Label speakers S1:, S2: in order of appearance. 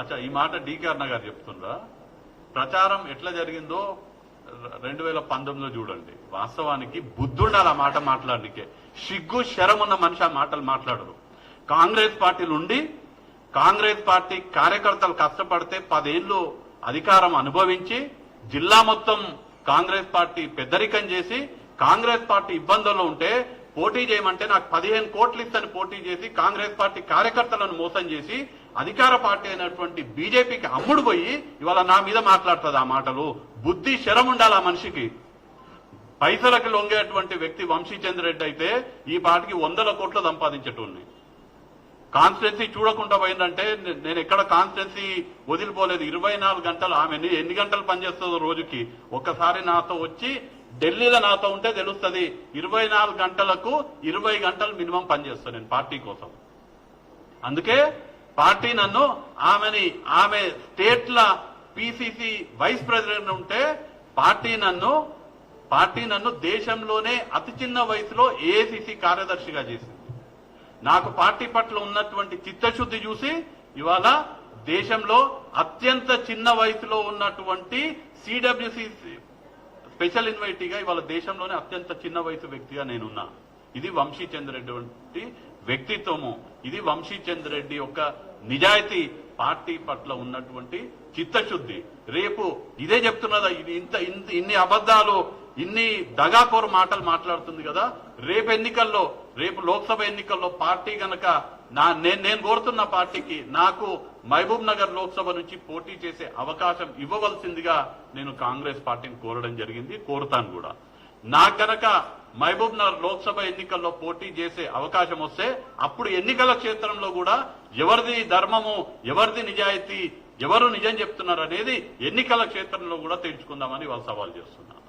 S1: అచ్చా ఈ మాట డీకే అన్న గారు చెప్తుండ్రా? ప్రచారం ఎట్లా జరిగిందో రెండు వేల పంతొమ్మిదిలో చూడండి. వాస్తవానికి బుద్ధుండాలి ఆ మాట మాట్లాడనికే. సిగ్గు శరం ఉన్న మనిషి ఆ మాటలు మాట్లాడరు కాంగ్రెస్ పార్టీలు ఉండి కాంగ్రెస్ పార్టీ కార్యకర్తలు కష్టపడితే పదేళ్ళు అధికారం అనుభవించి జిల్లా మొత్తం కాంగ్రెస్ పార్టీ పెద్దరికం చేసి కాంగ్రెస్ పార్టీ ఇబ్బందుల్లో ఉంటే పోటీ చేయమంటే నాకు పదిహేను కోట్లు ఇస్తని పోటీ చేసి కాంగ్రెస్ పార్టీ కార్యకర్తలను మోసం చేసి అధికార పార్టీ అయినటువంటి బీజేపీకి అమ్ముడు పోయి ఇవాళ నా మీద మాట్లాడుతుంది ఆ మాటలు. బుద్ధి శరం ఉండాలి ఆ మనిషికి. పైసలకు లొంగేటువంటి వ్యక్తి వంశీచంద్ర రెడ్డి అయితే ఈ పార్టీకి వందల కోట్లు సంపాదించేటోడిని. కాన్స్టిట్యున్సీ చూడకుండా పోయిందంటే నేను ఎక్కడ కాన్స్టిట్యున్సీ వదిలిపోలేదు. ఇరవై నాలుగు గంటలు ఆమె ఎన్ని గంటలు పనిచేస్తుందో రోజుకి. ఒక్కసారి నాతో వచ్చి ఢిల్లీలో నాతో ఉంటే తెలుస్తుంది ఇరవై నాలుగు గంటలకు ఇరవై గంటలు మినిమం పనిచేస్తాను నేను పార్టీ కోసం. అందుకే పార్టీ నన్ను ఆమెని ఆమె స్టేట్ల పిసిసి వైస్ ప్రెసిడెంట్ ఉంటే పార్టీ నన్ను పార్టీ నన్ను దేశంలోనే అతి చిన్న వయసులో ఏఐసిసి కార్యదర్శిగా చేసింది. నాకు పార్టీ పట్ల ఉన్నటువంటి చిత్తశుద్ధి చూసి ఇవాళ దేశంలో అత్యంత చిన్న వయసులో ఉన్నటువంటి సిడబ్ల్యూసి స్పెషల్ ఇన్వైటీగా ఇవాళ దేశంలోనే అత్యంత చిన్న వయసు వ్యక్తిగా నేనున్నా. ఇది వంశీ చంద్రెడ్డి వంటి వ్యక్తిత్వము. ఇది వంశీ చంద్రెడ్డి యొక్క నిజాయితీ పార్టీ పట్ల ఉన్నటువంటి చిత్తశుద్ధి. రేపు ఇదే చెప్తున్నదా ఇది ఇంత ఇంత ఇన్ని అబద్ధాలు ఇన్ని దగాకోరు మాటలు మాట్లాడుతుంది కదా. రేపు ఎన్నికల్లో రేపు లోక్సభ ఎన్నికల్లో పార్టీ గనక నా నేను నేను కోరుతున్న పార్టీకి నాకు మహబూబ్ నగర్ లోక్సభ నుంచి పోటీ చేసే అవకాశం ఇవ్వవలసిందిగా నేను కాంగ్రెస్ పార్టీని కోరడం జరిగింది కోరుతాను కూడా. నాకు కనుక మహబూబ్ నగర్ లోక్సభ ఎన్నికల్లో పోటీ చేసే అవకాశం వస్తే అప్పుడు ఎన్నికల క్షేత్రంలో కూడా ఎవరిది ధర్మము ఎవరిది నిజాయితీ ఎవరు నిజం చెప్తున్నారు అనేది ఎన్నికల క్షేత్రంలో కూడా తెలుసుకుందామని వాళ్ళు సవాల్ చేస్తున్నారు